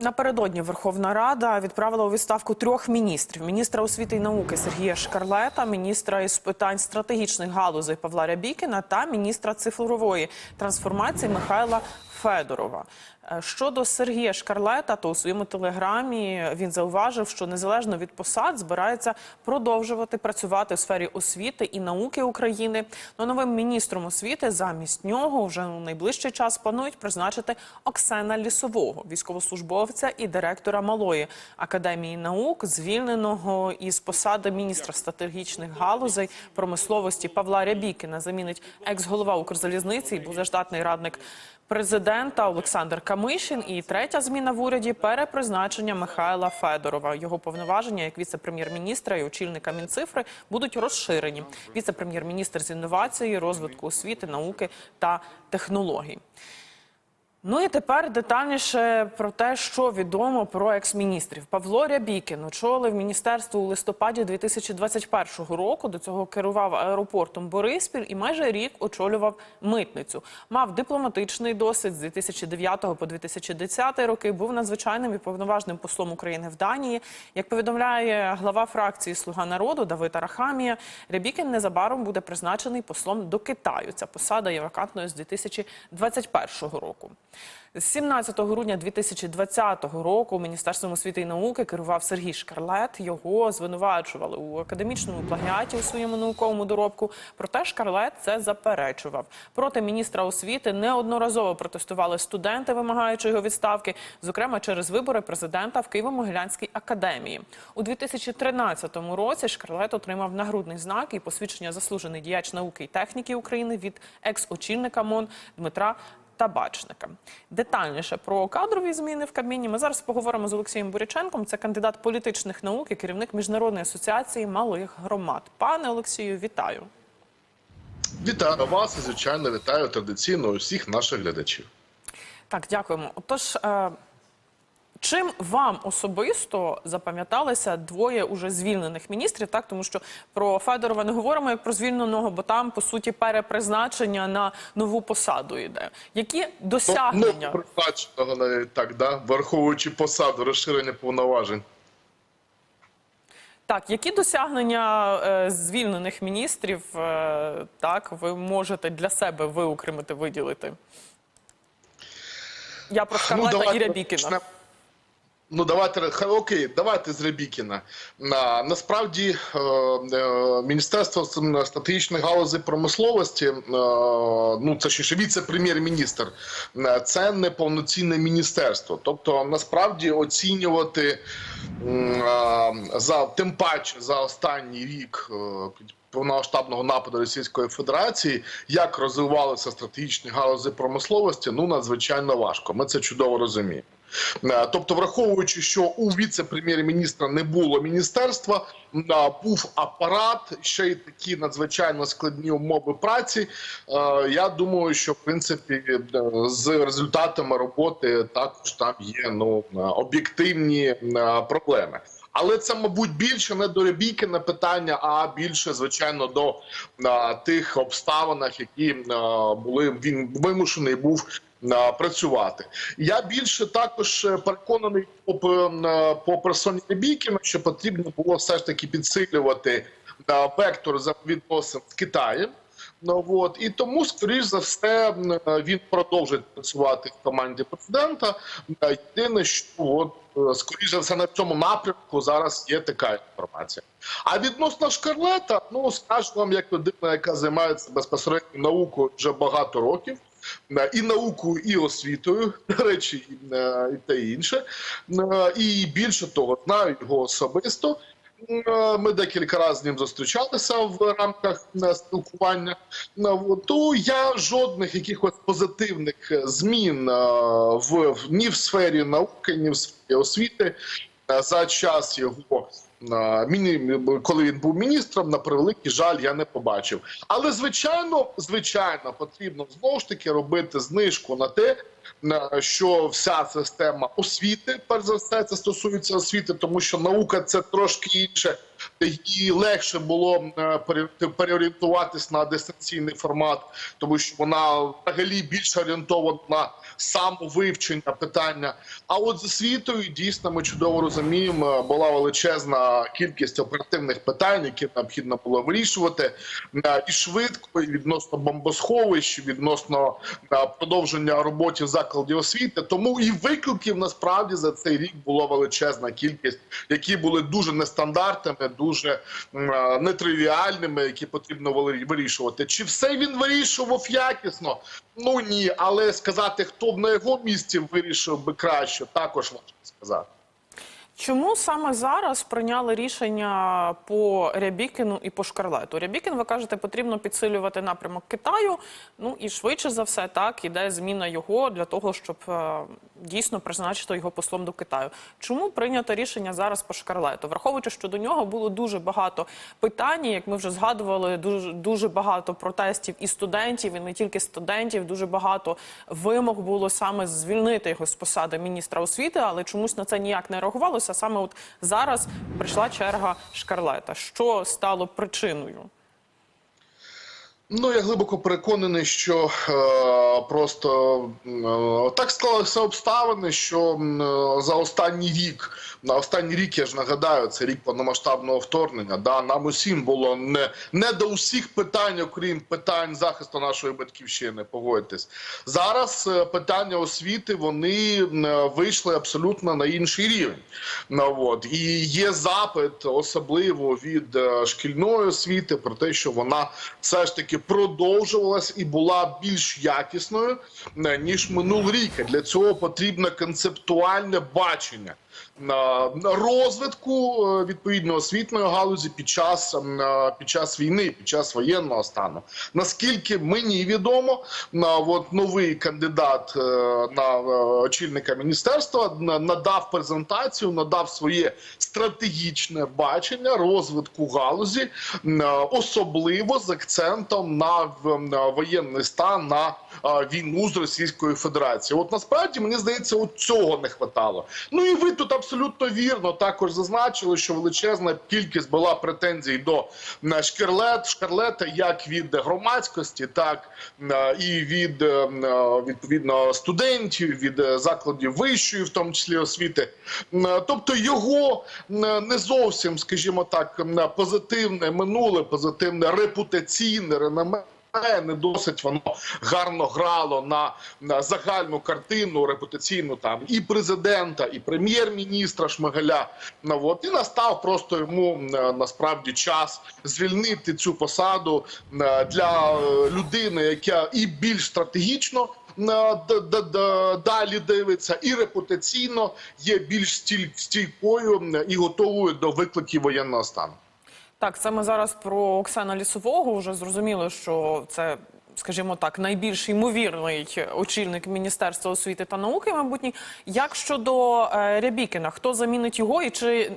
Напередодні Верховна Рада відправила у відставку трьох міністрів: міністра освіти і науки Сергія Шкарлета, міністра із питань стратегічних галузей Павла Рябікіна та міністра цифрової трансформації Михайла Федорова. Е, Щодо Сергія Шкарлета, то у своєму телеграмі він зауважив, що незалежно від посад збирається продовжувати працювати у сфері освіти і науки України. Ну, новим міністром освіти замість нього вже у найближчий час планують призначити Оксана Лісового, військовослужбовця і директора малої академії наук, звільненого із посади міністра стратегічних галузей промисловості Павла Рябікіна. Замінить екс-голова Укрзалізниці і позаштатний радник президента Олександр Камишин. І третя зміна в уряді перепризначення Михайла Федорова. Його повноваження як віце-прем'єр-міністра і очільника Мінцифри будуть розширені. Віце-прем'єр-міністр з інновації, розвитку освіти, науки та технологій. Ну і тепер детальніше про те, що відомо про екс-міністрів. Павло Рябікін очолив міністерство у листопаді 2021 року. До цього керував аеропортом Бориспіль і майже рік очолював митницю. Мав дипломатичний досвід з 2009 по 2010 роки. Був надзвичайним і повноважним послом України в Данії. Як повідомляє глава фракції Слуга народу Давид Арахамія, Рябікін незабаром буде призначений послом до Китаю. Ця посада є вакантною з 2021 року. З 17 грудня 2020 року Міністерством освіти і науки керував Сергій Шкарлет. Його звинувачували у академічному плагіаті у своєму науковому доробку. Проте Шкарлет це заперечував. Проти міністра освіти неодноразово протестували студенти, вимагаючи його відставки, зокрема через вибори президента в Києво-Могилянській академії. У 2013 році Шкарлет отримав нагрудний знак і посвідчення заслужений діяч науки і техніки України від екс-очільника МОН Дмитра Табачника. Детальніше про кадрові зміни в Кабміні ми зараз поговоримо з Олексієм Буряченком. Це кандидат політичних наук і керівник міжнародної асоціації малих громад. Пане Олексію, вітаю. Вітаю вас і звичайно вітаю традиційно усіх наших глядачів. Так, дякуємо. Отож, е, чим вам особисто запам'яталися двоє уже звільнених міністрів? Так, тому що про Федорова не говоримо як про звільненого, бо там по суті перепризначення на нову посаду йде. Які досягнення? Ну, призначеного навіть так, да? враховуючи посаду розширення повноважень. Так, які досягнення е, звільнених міністрів е, так ви можете для себе виокремити, виділити? Я про Шкарлета і Рябікіна. Ну, давайте окей, давайте з Рябікіна. На насправді е, е, Міністерство с- стратегічних галузей промисловості, е, ну це ще віце-прем'єр-міністр, це не повноцінне міністерство. Тобто, насправді оцінювати за тим паче за останній рік. е, Повномасштабного нападу Російської Федерації, як розвивалися стратегічні галузі промисловості, ну надзвичайно важко. Ми це чудово розуміємо. Е, Тобто, враховуючи, що у віце-прем'єр-міністра не було міністерства, був апарат, ще й такі надзвичайно складні умови праці. е, Я думаю, що в принципі е, з результатами роботи також там є ну об'єктивні проблеми. Але це, мабуть, більше не до Рябікіна питання, а більше, звичайно, до а, тих обставинах, які а, були він вимушений був працювати. Я більше також е, переконаний по, е, по персоні Рябікіна, що потрібно було все ж таки підсилювати вектор взаємовідносин з Китаєм. Ну от і тому, скоріш за все, він продовжить працювати в команді президента. Єдине, що от е, скоріш за все на цьому напрямку зараз є така інформація. А відносно Шкарлета, ну скажу вам, як людина, яка займається безпосередньо наукою вже багато років. е, І наукою, і освітою, до речі, і, е, те інше. І більше того, знаю його особисто. Е, Ми декілька разів з ним зустрічалися в рамках е, спілкування. От, То я жодних якихось позитивних е, змін е, в ні в сфері науки, ні в сфері освіти е, за час його. е, коли він був міністром, на превеликий жаль, я не побачив. Але звичайно, звичайно, потрібно знову ж таки робити знижку на те, що вся система освіти, перш за все, це стосується освіти, тому що наука це трошки інше. Їй легше було е, переорієнтуватись на дистанційний формат, тому що вона взагалі більше орієнтована на самовивчення питання. А от з освітою дійсно ми чудово розуміємо, була величезна кількість оперативних питань, які необхідно було вирішувати е, і швидко, і відносно бомбосховищ, і відносно е, продовження роботи закладів освіти. Тому і викликів насправді за цей рік було величезна кількість, які були дуже нестандартними, дуже е, нетривіальними, які потрібно вирішувати. Чи все він вирішував якісно? Ну ні, але сказати, хто б на його місці вирішив би краще, також важко сказати. Чому саме зараз прийняли рішення по Рябікіну і по Шкарлету? Рябікін, ви кажете, потрібно підсилювати напрямок Китаю. Ну і швидше за все, так іде зміна його для того, щоб е, дійсно призначити його послом до Китаю. Чому прийнято рішення зараз по Шкарлету? Враховуючи, що до нього було дуже багато питань, як ми вже згадували, дуже дуже багато протестів і студентів, і не тільки студентів. Дуже багато вимог було саме звільнити його з посади міністра освіти, але чомусь на це ніяк не реагувалося. Саме от зараз прийшла черга Шкарлета. Що стало причиною? Ну, я глибоко переконаний, що е, просто е, так склалися обставини, що е, за останній рік, на останній рік, я ж нагадаю, це рік повномасштабного вторгнення. Да, нам усім було не, не до усіх питань, окрім питань захисту нашої батьківщини. Погодьтесь. Зараз е, питання освіти вони е, вийшли абсолютно на інший рівень. Ну, от. І є запит, особливо від е, шкільної освіти, про те, що вона все ж таки продовжувалась і була більш якісною е, ніж минулий рік. Для цього потрібно концептуальне бачення розвитку е, відповідно освітньої галузі під час е, під час війни, під час воєнного стану. Наскільки мені відомо, от новий кандидат е, на е, очільника міністерства надав презентацію, надав своє стратегічне бачення розвитку галузі, е, особливо з акцентом на воєнний стан на війну з Російською Федерацією. От насправді мені здається, от цього не хватало. Ну і ви тут абсолютно вірно також зазначили, що величезна кількість була претензій до Шкарлет, Шкарлета як від громадськості, так і від е, е, відповідно студентів, від е, закладів вищої, в тому числі освіти. Тобто його не зовсім, скажімо так, позитивне минуле, позитивне репутаційне реноме. Не досить воно гарно грало на, на загальну картину репутаційну там і президента, і прем'єр-міністра Шмигаля. Ну, от, і настав просто йому е, насправді час звільнити цю посаду е, для е, людини, яка і більш стратегічно далі дивиться, і репутаційно є більш стіль- стійкою е, і готовою до викликів воєнного стану. Так, саме зараз про Оксана Лісового. Вже зрозуміло, що це, скажімо так, найбільш ймовірний очільник Міністерства освіти та науки, майбутній. Як щодо е, Рябікіна, хто замінить його і чи.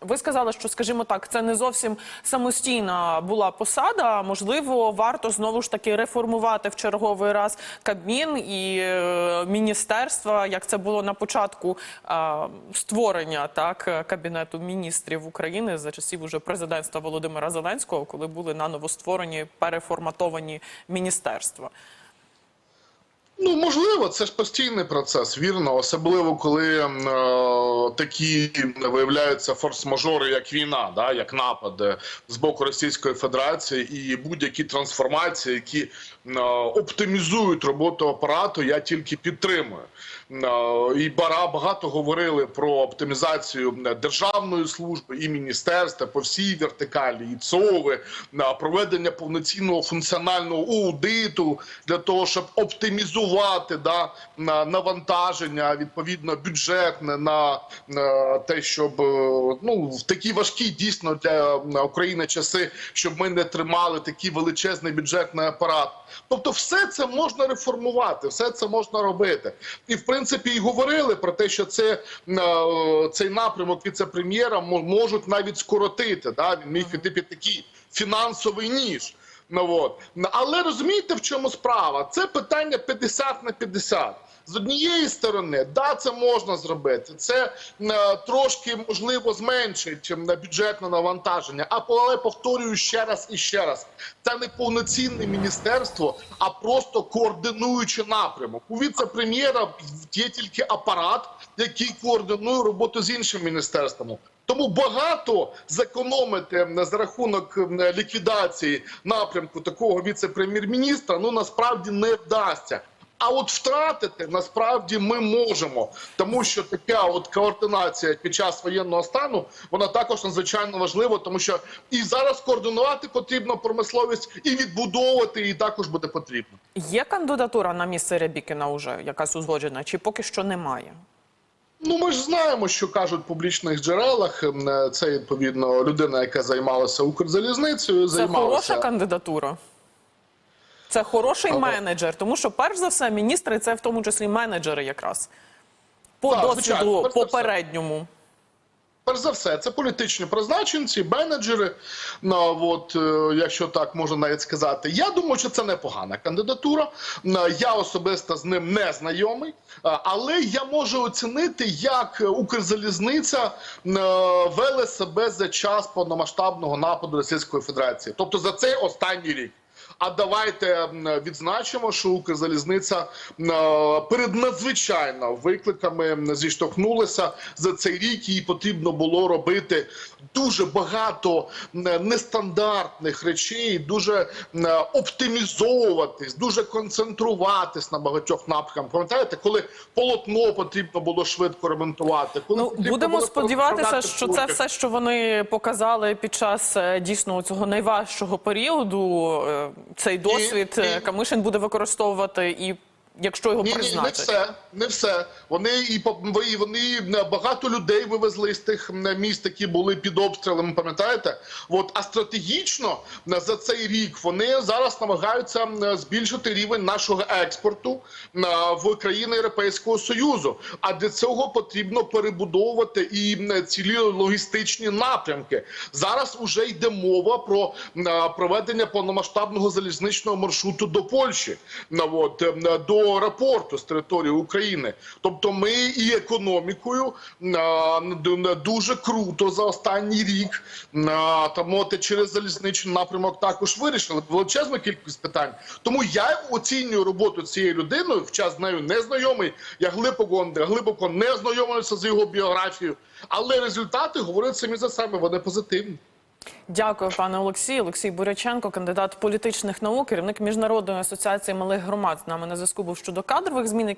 Ви сказали, що, скажімо так, це не зовсім самостійна була посада. Можливо, варто знову ж таки реформувати в черговий раз Кабмін і е, міністерства, як це було на початку е, створення так кабінету міністрів України за часів уже президентства Володимира Зеленського, коли були наново створені переформатовані міністерства. Ну, можливо, це ж постійний процес, вірно, особливо коли е, такі виявляються форс-мажори, як війна, да, як напади з боку Російської Федерації, і будь-які трансформації, які е, оптимізують роботу апарату, я тільки підтримую. Е, і бара багато говорили про оптимізацію державної служби і міністерства по всій вертикалі, і ЦОВи, на проведення повноцінного функціонального аудиту для того, щоб оптимізувати да, навантаження відповідно бюджетне на, те, щоб е, ну в такі важкі дійсно для України часи, щоб ми не тримали такий величезний бюджетний апарат. Тобто, все це можна реформувати, все це можна робити. І в принципі і говорили про те, що це е, цей напрямок віце-прем'єра можуть навіть скоротити. Да? Він міг іти під такий фінансовий ніж. Ну, от. Але розумієте, в чому справа? Це питання 50 на 50. З однієї сторони, да, це можна зробити. Це е, трошки можливо зменшить е, бюджетне навантаження. А але повторюю ще раз і ще раз: це не повноцінне міністерство, а просто координуючий напрямок. У віце-прем'єра є тільки апарат, який координує роботу з іншими міністерствами. Тому багато зекономити за рахунок ліквідації напрямку такого віце-прем'єр-міністра ну насправді не вдасться. А от втратити насправді ми можемо, тому що така от координація під час воєнного стану вона також надзвичайно важлива, тому що і зараз координувати потрібно промисловість, і відбудовувати її також буде потрібно. Є кандидатура на місце Рябікіна уже якась узгоджена, чи поки що немає? Ну, ми ж знаємо, що кажуть в публічних джерелах. Е, Це відповідно людина, яка займалася Укрзалізницею, Це займалася хороша кандидатура. Це хороший Але- менеджер, тому що перш за все міністри це в тому числі менеджери, якраз по Так, досвіду звичайно, перш попередньому. Перш за все, це політичні призначенці, менеджери. Ну, от, е, якщо так можна навіть сказати, я думаю, що це непогана кандидатура. Е, Я особисто з ним не знайомий, е, але я можу оцінити, як Укрзалізниця вели себе за час повномасштабного нападу Російської Федерації, тобто за цей останній рік. А давайте відзначимо, що Укрзалізниця е, перед надзвичайно викликами зіштовхнулася за цей рік. Їй потрібно було робити дуже багато нестандартних речей, дуже оптимізовуватись, дуже концентруватись на багатьох напрямках. Пам'ятаєте, коли полотно потрібно було швидко ремонтувати, коли Ну будемо було сподіватися, що це все, що вони показали під час е, дійсно цього найважчого періоду. Е, Цей досвід і, і... Камишин буде використовувати і. Якщо його Ні, ні, не все, не все. Вони і вони багато людей вивезли з тих міст, які були під обстрілами. Пам'ятаєте? От а стратегічно за цей рік вони зараз намагаються збільшити рівень нашого експорту в країни Європейського союзу. А для цього потрібно перебудовувати і цілі логістичні напрямки. Зараз уже йде мова про проведення повномасштабного залізничного маршруту до Польщі. От, е, до аеропорту з території України. Тобто, ми і економікою дуже круто за останній рік там от, через залізничний напрямок також вирішили величезну кількість питань. Тому я оцінюю роботу цієї людини. В час нею не знайомий. Я глибоко глибоко не знайомився з його біографією, але результати говорять самі за себе. Вони позитивні. Дякую, пане Олексій. Олексій Буряченко, кандидат політичних наук, керівник міжнародної асоціації малих громад. З нами на зв'язку був щодо кадрових змін, які